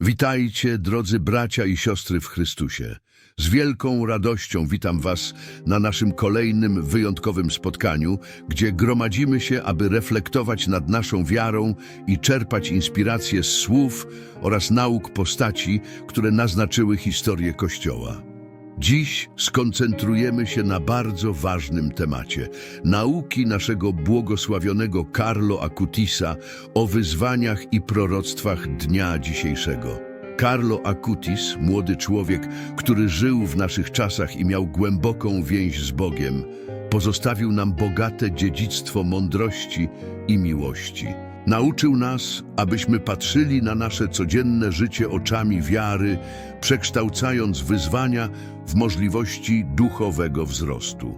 Witajcie, drodzy bracia i siostry w Chrystusie. Z wielką radością witam Was na naszym kolejnym wyjątkowym spotkaniu, gdzie gromadzimy się, aby reflektować nad naszą wiarą i czerpać inspiracje z słów oraz nauk postaci, które naznaczyły historię Kościoła. Dziś skoncentrujemy się na bardzo ważnym temacie nauki naszego błogosławionego Carlo Acutisa o wyzwaniach i proroctwach dnia dzisiejszego. Carlo Acutis, młody człowiek, który żył w naszych czasach i miał głęboką więź z Bogiem, pozostawił nam bogate dziedzictwo mądrości i miłości. Nauczył nas, abyśmy patrzyli na nasze codzienne życie oczami wiary, przekształcając wyzwania w możliwości duchowego wzrostu.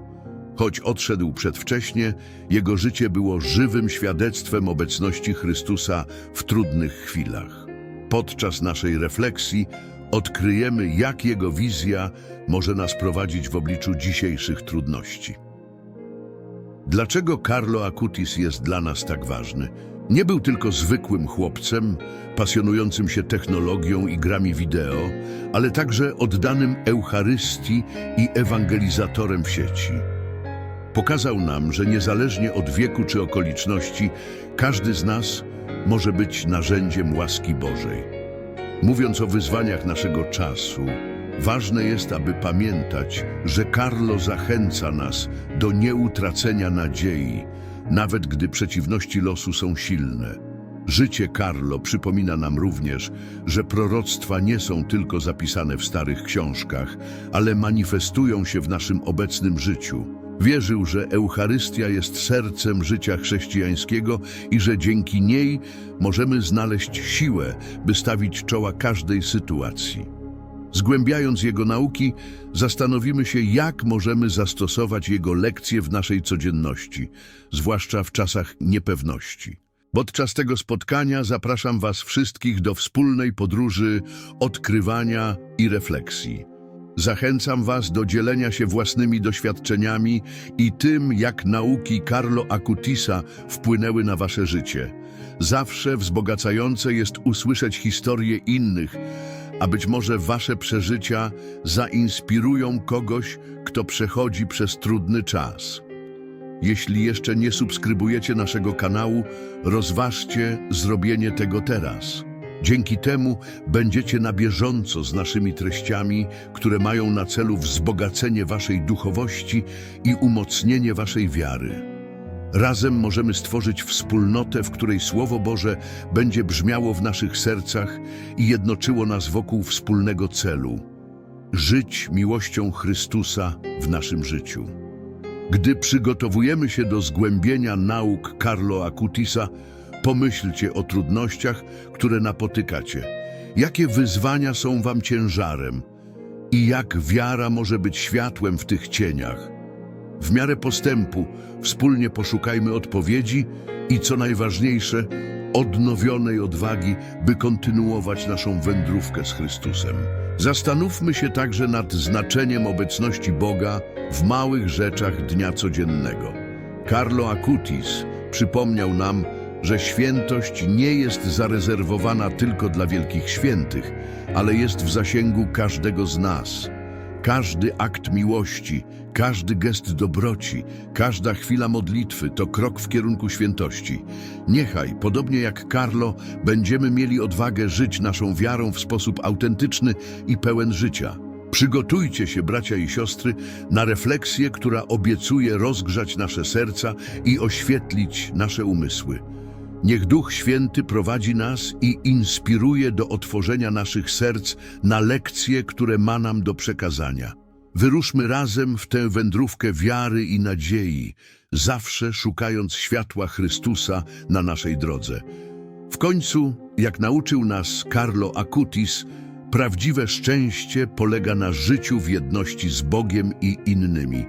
Choć odszedł przedwcześnie, jego życie było żywym świadectwem obecności Chrystusa w trudnych chwilach. Podczas naszej refleksji odkryjemy, jak jego wizja może nas prowadzić w obliczu dzisiejszych trudności. Dlaczego Carlo Acutis jest dla nas tak ważny? Nie był tylko zwykłym chłopcem, pasjonującym się technologią i grami wideo, ale także oddanym Eucharystii i ewangelizatorem w sieci. Pokazał nam, że niezależnie od wieku czy okoliczności, każdy z nas może być narzędziem łaski Bożej. Mówiąc o wyzwaniach naszego czasu, ważne jest, aby pamiętać, że Carlo zachęca nas do nieutracenia nadziei, nawet gdy przeciwności losu są silne. Życie Carlo przypomina nam również, że proroctwa nie są tylko zapisane w starych książkach, ale manifestują się w naszym obecnym życiu. Wierzył, że Eucharystia jest sercem życia chrześcijańskiego i że dzięki niej możemy znaleźć siłę, by stawić czoła każdej sytuacji. Zgłębiając jego nauki, zastanowimy się, jak możemy zastosować jego lekcje w naszej codzienności, zwłaszcza w czasach niepewności. Podczas tego spotkania zapraszam Was wszystkich do wspólnej podróży odkrywania i refleksji. Zachęcam Was do dzielenia się własnymi doświadczeniami i tym, jak nauki Carlo Acutisa wpłynęły na Wasze życie. Zawsze wzbogacające jest usłyszeć historie innych, a być może Wasze przeżycia zainspirują kogoś, kto przechodzi przez trudny czas. Jeśli jeszcze nie subskrybujecie naszego kanału, rozważcie zrobienie tego teraz. Dzięki temu będziecie na bieżąco z naszymi treściami, które mają na celu wzbogacenie waszej duchowości i umocnienie waszej wiary. Razem możemy stworzyć wspólnotę, w której Słowo Boże będzie brzmiało w naszych sercach i jednoczyło nas wokół wspólnego celu żyć miłością Chrystusa w naszym życiu. Gdy przygotowujemy się do zgłębienia nauk Carlo Acutisa, pomyślcie o trudnościach, które napotykacie. Jakie wyzwania są wam ciężarem i jak wiara może być światłem w tych cieniach. W miarę postępu wspólnie poszukajmy odpowiedzi i co najważniejsze, odnowionej odwagi, by kontynuować naszą wędrówkę z Chrystusem. Zastanówmy się także nad znaczeniem obecności Boga w małych rzeczach dnia codziennego. Carlo Acutis przypomniał nam, że świętość nie jest zarezerwowana tylko dla wielkich świętych, ale jest w zasięgu każdego z nas. Każdy akt miłości, każdy gest dobroci, każda chwila modlitwy to krok w kierunku świętości. Niechaj, podobnie jak Carlo, będziemy mieli odwagę żyć naszą wiarą w sposób autentyczny i pełen życia. Przygotujcie się, bracia i siostry, na refleksję, która obiecuje rozgrzać nasze serca i oświetlić nasze umysły. Niech Duch Święty prowadzi nas i inspiruje do otworzenia naszych serc na lekcje, które ma nam do przekazania. Wyruszmy razem w tę wędrówkę wiary i nadziei, zawsze szukając światła Chrystusa na naszej drodze. W końcu, jak nauczył nas Carlo Acutis, prawdziwe szczęście polega na życiu w jedności z Bogiem i innymi.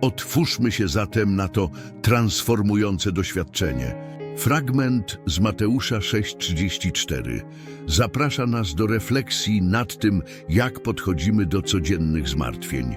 Otwórzmy się zatem na to transformujące doświadczenie. Fragment z Mateusza 6:34 zaprasza nas do refleksji nad tym, jak podchodzimy do codziennych zmartwień.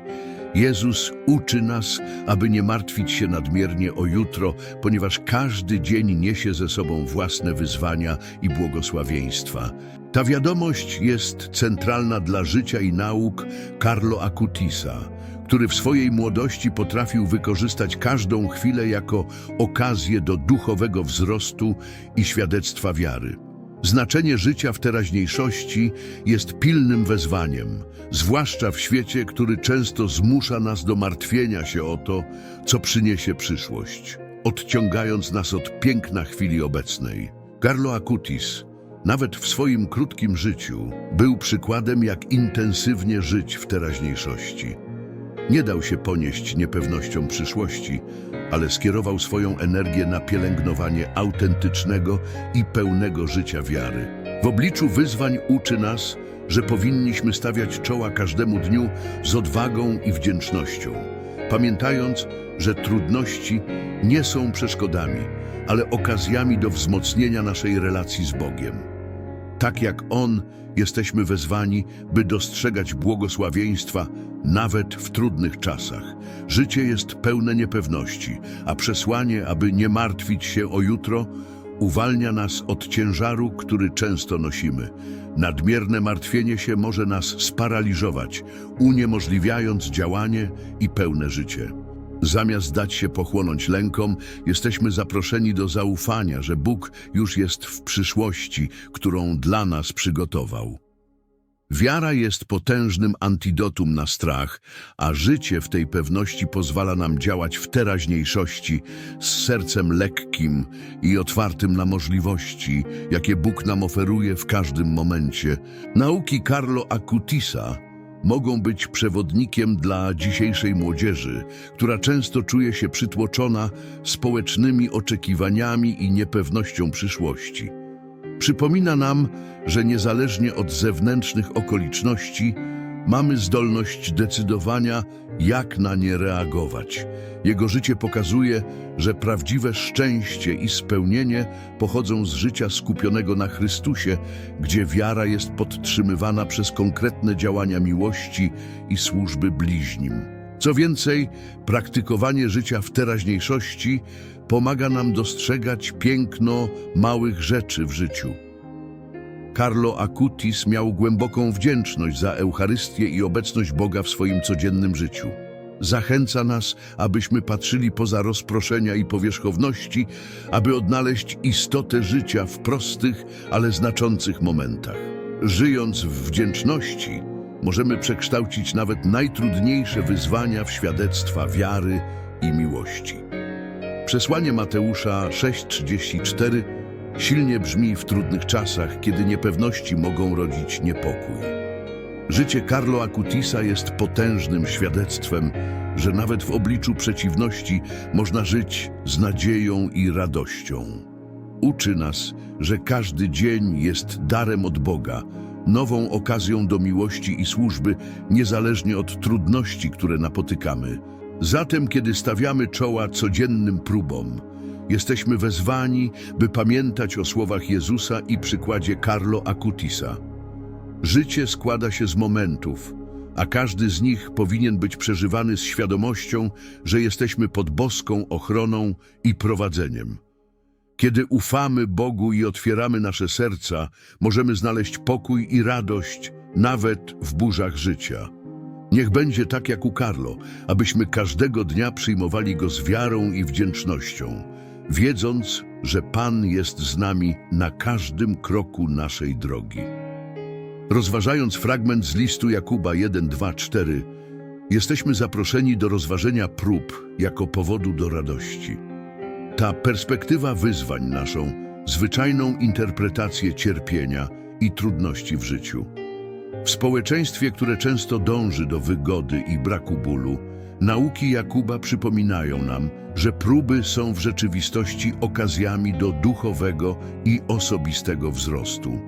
Jezus uczy nas, aby nie martwić się nadmiernie o jutro, ponieważ każdy dzień niesie ze sobą własne wyzwania i błogosławieństwa. Ta wiadomość jest centralna dla życia i nauk Carlo Acutisa, który w swojej młodości potrafił wykorzystać każdą chwilę jako okazję do duchowego wzrostu i świadectwa wiary. Znaczenie życia w teraźniejszości jest pilnym wezwaniem, zwłaszcza w świecie, który często zmusza nas do martwienia się o to, co przyniesie przyszłość, odciągając nas od piękna chwili obecnej. Carlo Acutis, nawet w swoim krótkim życiu, był przykładem, jak intensywnie żyć w teraźniejszości. Nie dał się ponieść niepewnościom przyszłości, ale skierował swoją energię na pielęgnowanie autentycznego i pełnego życia wiary. W obliczu wyzwań uczy nas, że powinniśmy stawiać czoła każdemu dniu z odwagą i wdzięcznością, pamiętając, że trudności nie są przeszkodami, ale okazjami do wzmocnienia naszej relacji z Bogiem. Tak jak On, jesteśmy wezwani, by dostrzegać błogosławieństwa nawet w trudnych czasach. Życie jest pełne niepewności, a przesłanie, aby nie martwić się o jutro, uwalnia nas od ciężaru, który często nosimy. Nadmierne martwienie się może nas sparaliżować, uniemożliwiając działanie i pełne życie. Zamiast dać się pochłonąć lękom, jesteśmy zaproszeni do zaufania, że Bóg już jest w przyszłości, którą dla nas przygotował. Wiara jest potężnym antidotum na strach, a życie w tej pewności pozwala nam działać w teraźniejszości z sercem lekkim i otwartym na możliwości, jakie Bóg nam oferuje w każdym momencie. Nauki Carlo Acutisa mogą być przewodnikiem dla dzisiejszej młodzieży, która często czuje się przytłoczona społecznymi oczekiwaniami i niepewnością przyszłości. Przypomina nam, że niezależnie od zewnętrznych okoliczności, mamy zdolność decydowania, jak na nie reagować. Jego życie pokazuje, że prawdziwe szczęście i spełnienie pochodzą z życia skupionego na Chrystusie, gdzie wiara jest podtrzymywana przez konkretne działania miłości i służby bliźnim. Co więcej, praktykowanie życia w teraźniejszości pomaga nam dostrzegać piękno małych rzeczy w życiu. Carlo Acutis miał głęboką wdzięczność za Eucharystię i obecność Boga w swoim codziennym życiu. Zachęca nas, abyśmy patrzyli poza rozproszenia i powierzchowności, aby odnaleźć istotę życia w prostych, ale znaczących momentach. Żyjąc w wdzięczności, możemy przekształcić nawet najtrudniejsze wyzwania w świadectwa wiary i miłości. Przesłanie Mateusza 6:34 silnie brzmi w trudnych czasach, kiedy niepewności mogą rodzić niepokój. Życie Carlo Acutisa jest potężnym świadectwem, że nawet w obliczu przeciwności można żyć z nadzieją i radością. Uczy nas, że każdy dzień jest darem od Boga, nową okazją do miłości i służby, niezależnie od trudności, które napotykamy. Zatem, kiedy stawiamy czoła codziennym próbom, jesteśmy wezwani, by pamiętać o słowach Jezusa i przykładzie Carlo Acutisa. Życie składa się z momentów, a każdy z nich powinien być przeżywany z świadomością, że jesteśmy pod boską ochroną i prowadzeniem. Kiedy ufamy Bogu i otwieramy nasze serca, możemy znaleźć pokój i radość nawet w burzach życia. Niech będzie tak jak u Carlo, abyśmy każdego dnia przyjmowali Go z wiarą i wdzięcznością, wiedząc, że Pan jest z nami na każdym kroku naszej drogi. Rozważając fragment z listu Jakuba 1, 2, 4, jesteśmy zaproszeni do rozważenia prób jako powodu do radości. Ta perspektywa wyzwań naszą zwyczajną interpretację cierpienia i trudności w życiu. W społeczeństwie, które często dąży do wygody i braku bólu, nauki Jakuba przypominają nam, że próby są w rzeczywistości okazjami do duchowego i osobistego wzrostu.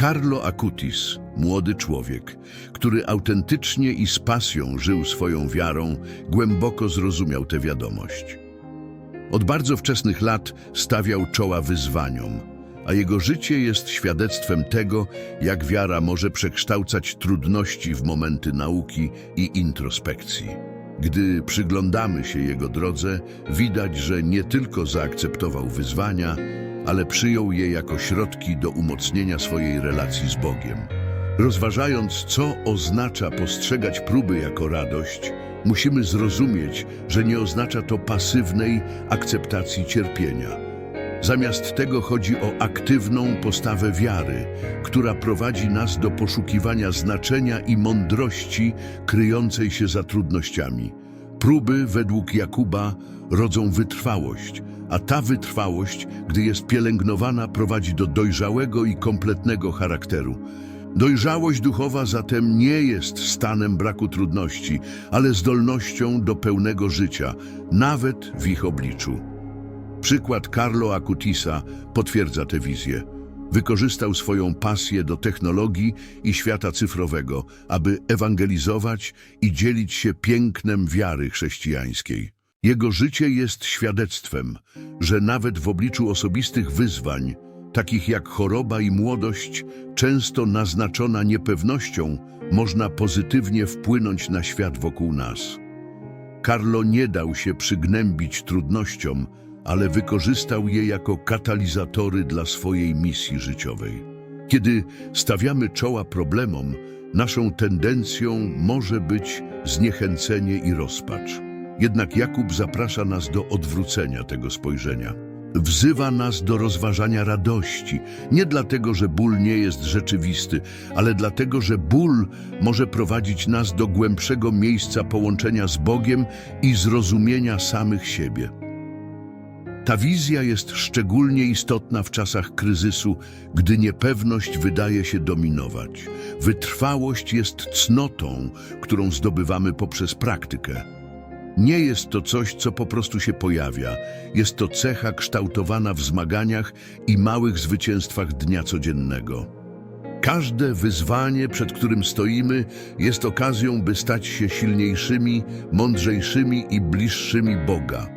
Carlo Acutis, młody człowiek, który autentycznie i z pasją żył swoją wiarą, głęboko zrozumiał tę wiadomość. Od bardzo wczesnych lat stawiał czoła wyzwaniom, a jego życie jest świadectwem tego, jak wiara może przekształcać trudności w momenty nauki i introspekcji. Gdy przyglądamy się jego drodze, widać, że nie tylko zaakceptował wyzwania, ale przyjął je jako środki do umocnienia swojej relacji z Bogiem. Rozważając, co oznacza postrzegać próby jako radość, musimy zrozumieć, że nie oznacza to pasywnej akceptacji cierpienia. Zamiast tego chodzi o aktywną postawę wiary, która prowadzi nas do poszukiwania znaczenia i mądrości kryjącej się za trudnościami. Próby, według Jakuba, rodzą wytrwałość, a ta wytrwałość, gdy jest pielęgnowana, prowadzi do dojrzałego i kompletnego charakteru. Dojrzałość duchowa zatem nie jest stanem braku trudności, ale zdolnością do pełnego życia, nawet w ich obliczu. Przykład Carlo Acutisa potwierdza tę wizję. Wykorzystał swoją pasję do technologii i świata cyfrowego, aby ewangelizować i dzielić się pięknem wiary chrześcijańskiej. Jego życie jest świadectwem, że nawet w obliczu osobistych wyzwań, takich jak choroba i młodość, często naznaczona niepewnością, można pozytywnie wpłynąć na świat wokół nas. Carlo nie dał się przygnębić trudnościom, ale wykorzystał je jako katalizatory dla swojej misji życiowej. Kiedy stawiamy czoła problemom, naszą tendencją może być zniechęcenie i rozpacz. Jednak Jakub zaprasza nas do odwrócenia tego spojrzenia. Wzywa nas do rozważania radości, nie dlatego, że ból nie jest rzeczywisty, ale dlatego, że ból może prowadzić nas do głębszego miejsca połączenia z Bogiem i zrozumienia samych siebie. Ta wizja jest szczególnie istotna w czasach kryzysu, gdy niepewność wydaje się dominować. Wytrwałość jest cnotą, którą zdobywamy poprzez praktykę. Nie jest to coś, co po prostu się pojawia. Jest to cecha kształtowana w zmaganiach i małych zwycięstwach dnia codziennego. Każde wyzwanie, przed którym stoimy, jest okazją, by stać się silniejszymi, mądrzejszymi i bliższymi Boga.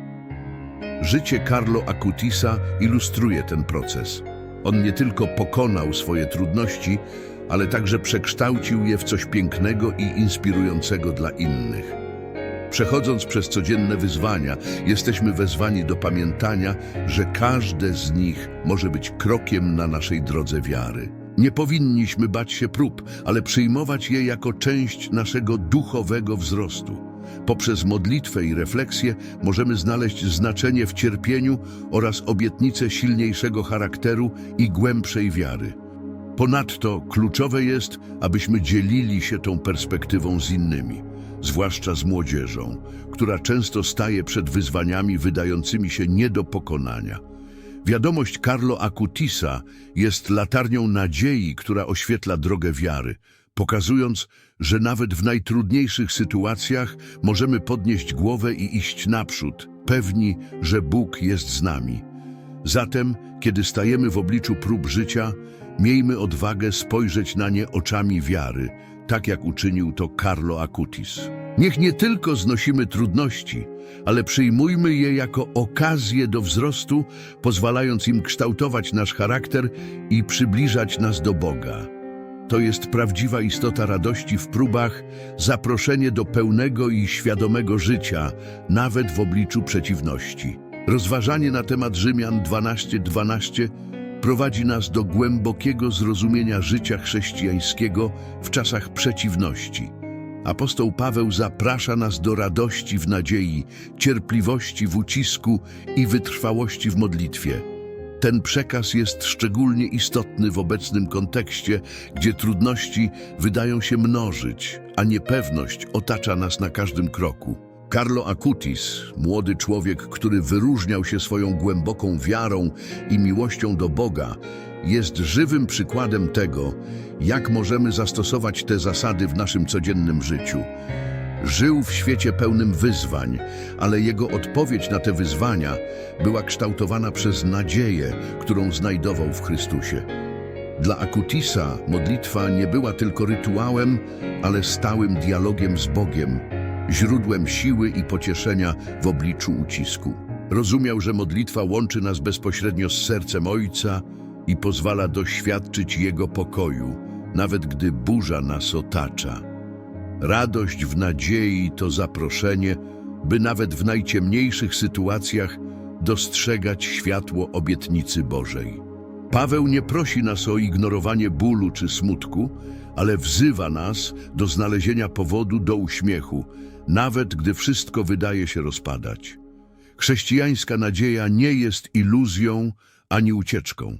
Życie Carlo Acutisa ilustruje ten proces. On nie tylko pokonał swoje trudności, ale także przekształcił je w coś pięknego i inspirującego dla innych. Przechodząc przez codzienne wyzwania, jesteśmy wezwani do pamiętania, że każde z nich może być krokiem na naszej drodze wiary. Nie powinniśmy bać się prób, ale przyjmować je jako część naszego duchowego wzrostu. Poprzez modlitwę i refleksję możemy znaleźć znaczenie w cierpieniu oraz obietnicę silniejszego charakteru i głębszej wiary. Ponadto kluczowe jest, abyśmy dzielili się tą perspektywą z innymi, zwłaszcza z młodzieżą, która często staje przed wyzwaniami wydającymi się nie do pokonania. Wiadomość Carlo Acutisa jest latarnią nadziei, która oświetla drogę wiary, pokazując, że nawet w najtrudniejszych sytuacjach możemy podnieść głowę i iść naprzód, pewni, że Bóg jest z nami. Zatem, kiedy stajemy w obliczu prób życia, miejmy odwagę spojrzeć na nie oczami wiary, tak jak uczynił to Carlo Acutis. Niech nie tylko znosimy trudności, ale przyjmujmy je jako okazję do wzrostu, pozwalając im kształtować nasz charakter i przybliżać nas do Boga. To jest prawdziwa istota radości w próbach, zaproszenie do pełnego i świadomego życia, nawet w obliczu przeciwności. Rozważanie na temat Rzymian 12:12 prowadzi nas do głębokiego zrozumienia życia chrześcijańskiego w czasach przeciwności. Apostoł Paweł zaprasza nas do radości w nadziei, cierpliwości w ucisku i wytrwałości w modlitwie. Ten przekaz jest szczególnie istotny w obecnym kontekście, gdzie trudności wydają się mnożyć, a niepewność otacza nas na każdym kroku. Carlo Acutis, młody człowiek, który wyróżniał się swoją głęboką wiarą i miłością do Boga, jest żywym przykładem tego, jak możemy zastosować te zasady w naszym codziennym życiu. Żył w świecie pełnym wyzwań, ale jego odpowiedź na te wyzwania była kształtowana przez nadzieję, którą znajdował w Chrystusie. Dla Akutisa modlitwa nie była tylko rytuałem, ale stałym dialogiem z Bogiem, źródłem siły i pocieszenia w obliczu ucisku. Rozumiał, że modlitwa łączy nas bezpośrednio z sercem Ojca i pozwala doświadczyć Jego pokoju, nawet gdy burza nas otacza. Radość w nadziei to zaproszenie, by nawet w najciemniejszych sytuacjach dostrzegać światło obietnicy Bożej. Paweł nie prosi nas o ignorowanie bólu czy smutku, ale wzywa nas do znalezienia powodu do uśmiechu, nawet gdy wszystko wydaje się rozpadać. Chrześcijańska nadzieja nie jest iluzją ani ucieczką.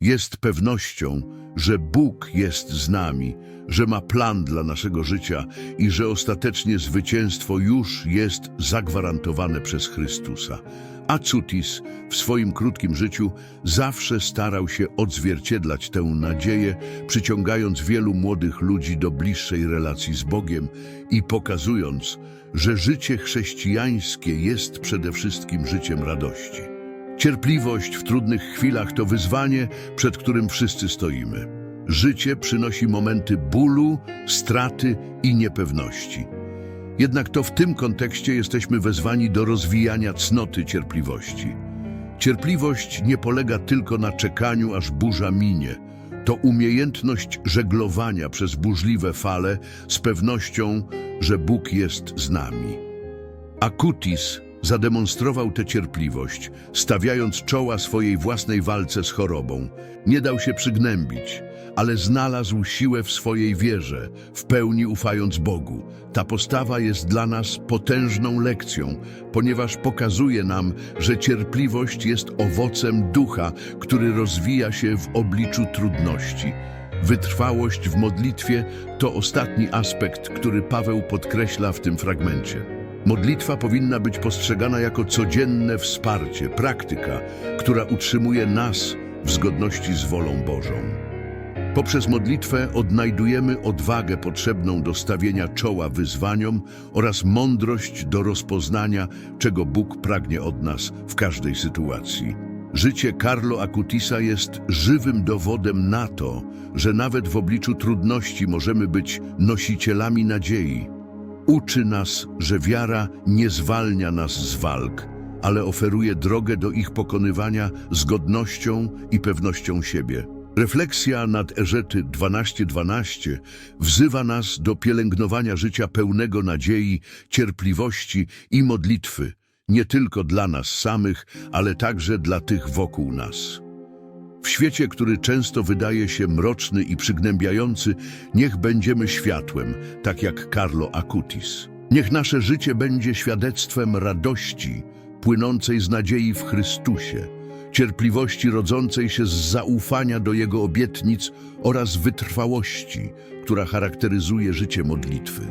Jest pewnością, że Bóg jest z nami, że ma plan dla naszego życia i że ostatecznie zwycięstwo już jest zagwarantowane przez Chrystusa. Acutis w swoim krótkim życiu zawsze starał się odzwierciedlać tę nadzieję, przyciągając wielu młodych ludzi do bliższej relacji z Bogiem i pokazując, że życie chrześcijańskie jest przede wszystkim życiem radości. Cierpliwość w trudnych chwilach to wyzwanie, przed którym wszyscy stoimy. Życie przynosi momenty bólu, straty i niepewności. Jednak to w tym kontekście jesteśmy wezwani do rozwijania cnoty cierpliwości. Cierpliwość nie polega tylko na czekaniu, aż burza minie. To umiejętność żeglowania przez burzliwe fale z pewnością, że Bóg jest z nami. Akutis zademonstrował tę cierpliwość, stawiając czoła swojej własnej walce z chorobą. Nie dał się przygnębić, ale znalazł siłę w swojej wierze, w pełni ufając Bogu. Ta postawa jest dla nas potężną lekcją, ponieważ pokazuje nam, że cierpliwość jest owocem ducha, który rozwija się w obliczu trudności. Wytrwałość w modlitwie to ostatni aspekt, który Paweł podkreśla w tym fragmencie. Modlitwa powinna być postrzegana jako codzienne wsparcie, praktyka, która utrzymuje nas w zgodności z wolą Bożą. Poprzez modlitwę odnajdujemy odwagę potrzebną do stawienia czoła wyzwaniom oraz mądrość do rozpoznania, czego Bóg pragnie od nas w każdej sytuacji. Życie Carlo Acutisa jest żywym dowodem na to, że nawet w obliczu trudności możemy być nosicielami nadziei. Uczy nas, że wiara nie zwalnia nas z walk, ale oferuje drogę do ich pokonywania z godnością i pewnością siebie. Refleksja nad Erzety 12:12 wzywa nas do pielęgnowania życia pełnego nadziei, cierpliwości i modlitwy, nie tylko dla nas samych, ale także dla tych wokół nas. W świecie, który często wydaje się mroczny i przygnębiający, niech będziemy światłem, tak jak Carlo Acutis. Niech nasze życie będzie świadectwem radości, płynącej z nadziei w Chrystusie, cierpliwości rodzącej się z zaufania do Jego obietnic oraz wytrwałości, która charakteryzuje życie modlitwy.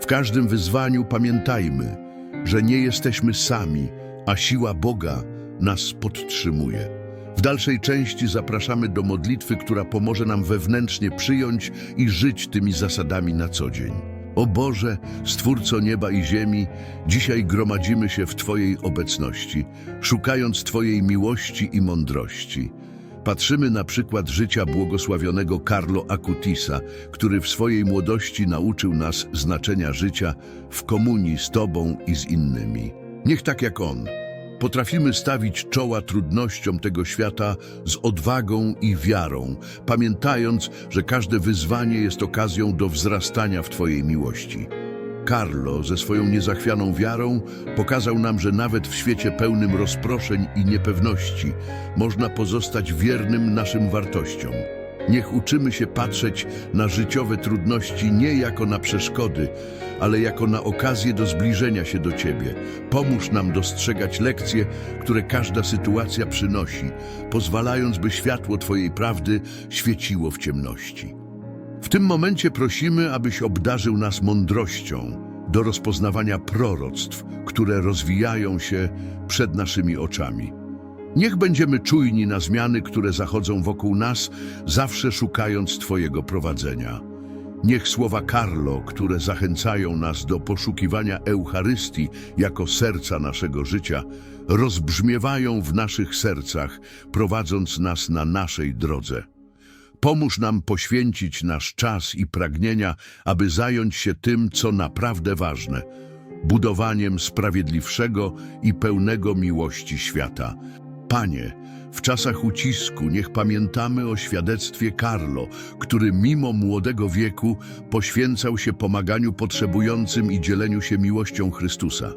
W każdym wyzwaniu pamiętajmy, że nie jesteśmy sami, a siła Boga nas podtrzymuje. W dalszej części zapraszamy do modlitwy, która pomoże nam wewnętrznie przyjąć i żyć tymi zasadami na co dzień. O Boże, Stwórco nieba i ziemi, dzisiaj gromadzimy się w Twojej obecności, szukając Twojej miłości i mądrości. Patrzymy na przykład życia błogosławionego Carlo Acutisa, który w swojej młodości nauczył nas znaczenia życia w komunii z Tobą i z innymi. Niech tak jak on, potrafimy stawić czoła trudnościom tego świata z odwagą i wiarą, pamiętając, że każde wyzwanie jest okazją do wzrastania w Twojej miłości. Carlo ze swoją niezachwianą wiarą pokazał nam, że nawet w świecie pełnym rozproszeń i niepewności można pozostać wiernym naszym wartościom. Niech uczymy się patrzeć na życiowe trudności nie jako na przeszkody, ale jako na okazję do zbliżenia się do Ciebie. Pomóż nam dostrzegać lekcje, które każda sytuacja przynosi, pozwalając, by światło Twojej prawdy świeciło w ciemności. W tym momencie prosimy, abyś obdarzył nas mądrością do rozpoznawania proroctw, które rozwijają się przed naszymi oczami. Niech będziemy czujni na zmiany, które zachodzą wokół nas, zawsze szukając Twojego prowadzenia. Niech słowa Carlo, które zachęcają nas do poszukiwania Eucharystii jako serca naszego życia, rozbrzmiewają w naszych sercach, prowadząc nas na naszej drodze. Pomóż nam poświęcić nasz czas i pragnienia, aby zająć się tym, co naprawdę ważne budowaniem sprawiedliwszego i pełnego miłości świata. Panie, W czasach ucisku niech pamiętamy o świadectwie Carlo, który mimo młodego wieku poświęcał się pomaganiu potrzebującym i dzieleniu się miłością Chrystusa.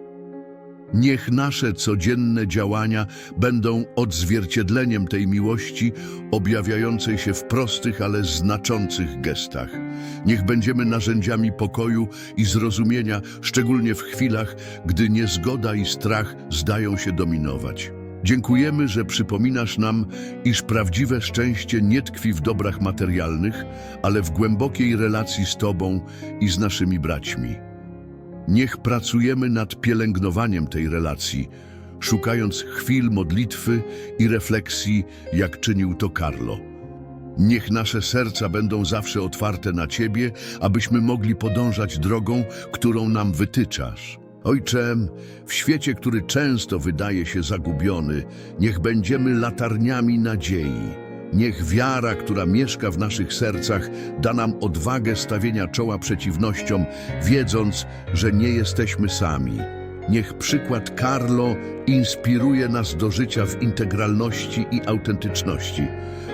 Niech nasze codzienne działania będą odzwierciedleniem tej miłości, objawiającej się w prostych, ale znaczących gestach. Niech będziemy narzędziami pokoju i zrozumienia, szczególnie w chwilach, gdy niezgoda i strach zdają się dominować. Dziękujemy, że przypominasz nam, iż prawdziwe szczęście nie tkwi w dobrach materialnych, ale w głębokiej relacji z Tobą i z naszymi braćmi. Niech pracujemy nad pielęgnowaniem tej relacji, szukając chwil modlitwy i refleksji, jak czynił to Carlo. Niech nasze serca będą zawsze otwarte na Ciebie, abyśmy mogli podążać drogą, którą nam wytyczasz. Ojcze, w świecie, który często wydaje się zagubiony, niech będziemy latarniami nadziei. Niech wiara, która mieszka w naszych sercach, da nam odwagę stawienia czoła przeciwnościom, wiedząc, że nie jesteśmy sami. Niech przykład Carlo inspiruje nas do życia w integralności i autentyczności,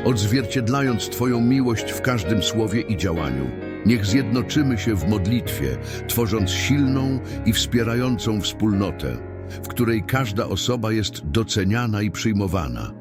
odzwierciedlając Twoją miłość w każdym słowie i działaniu. Niech zjednoczymy się w modlitwie, tworząc silną i wspierającą wspólnotę, w której każda osoba jest doceniana i przyjmowana.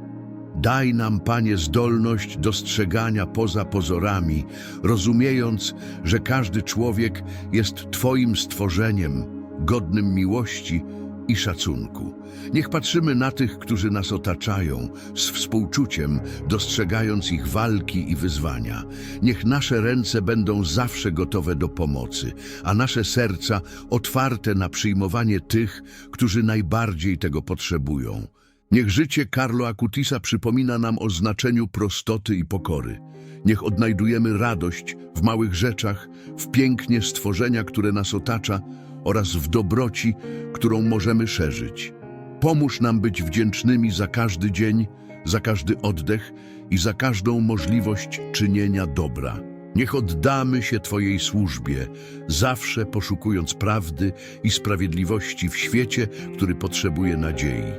Daj nam, Panie, zdolność dostrzegania poza pozorami, rozumiejąc, że każdy człowiek jest Twoim stworzeniem, godnym miłości i szacunku. Niech patrzymy na tych, którzy nas otaczają, z współczuciem, dostrzegając ich walki i wyzwania. Niech nasze ręce będą zawsze gotowe do pomocy, a nasze serca otwarte na przyjmowanie tych, którzy najbardziej tego potrzebują. Niech życie Carlo Acutisa przypomina nam o znaczeniu prostoty i pokory. Niech odnajdujemy radość w małych rzeczach, w pięknie stworzenia, które nas otacza oraz w dobroci, którą możemy szerzyć. Pomóż nam być wdzięcznymi za każdy dzień, za każdy oddech i za każdą możliwość czynienia dobra. Niech oddamy się Twojej służbie, zawsze poszukując prawdy i sprawiedliwości w świecie, który potrzebuje nadziei.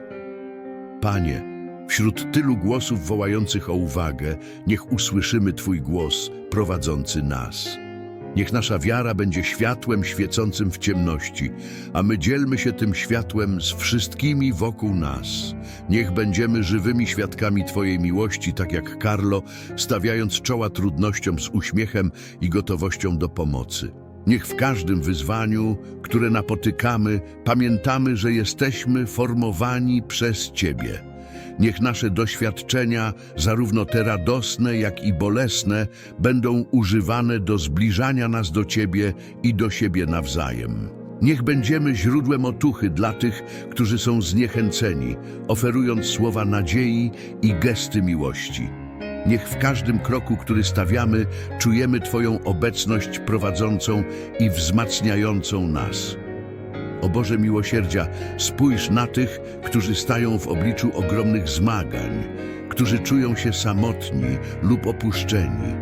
Panie, wśród tylu głosów wołających o uwagę, niech usłyszymy Twój głos prowadzący nas. Niech nasza wiara będzie światłem świecącym w ciemności, a my dzielmy się tym światłem z wszystkimi wokół nas. Niech będziemy żywymi świadkami Twojej miłości, tak jak Carlo, stawiając czoła trudnościom z uśmiechem i gotowością do pomocy. Niech w każdym wyzwaniu, które napotykamy, pamiętamy, że jesteśmy formowani przez Ciebie. Niech nasze doświadczenia, zarówno te radosne, jak i bolesne, będą używane do zbliżania nas do Ciebie i do siebie nawzajem. Niech będziemy źródłem otuchy dla tych, którzy są zniechęceni, oferując słowa nadziei i gesty miłości. Niech w każdym kroku, który stawiamy, czujemy Twoją obecność prowadzącą i wzmacniającą nas. O Boże miłosierdzia, spójrz na tych, którzy stają w obliczu ogromnych zmagań, którzy czują się samotni lub opuszczeni.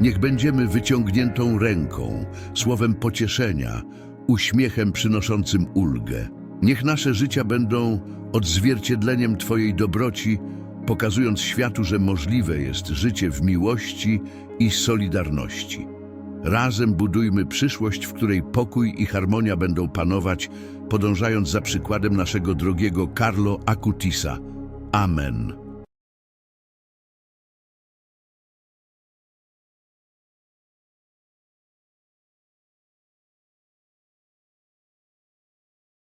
Niech będziemy wyciągniętą ręką, słowem pocieszenia, uśmiechem przynoszącym ulgę. Niech nasze życia będą odzwierciedleniem Twojej dobroci, pokazując światu, że możliwe jest życie w miłości i solidarności. Razem budujmy przyszłość, w której pokój i harmonia będą panować, podążając za przykładem naszego drogiego Carlo Acutisa. Amen.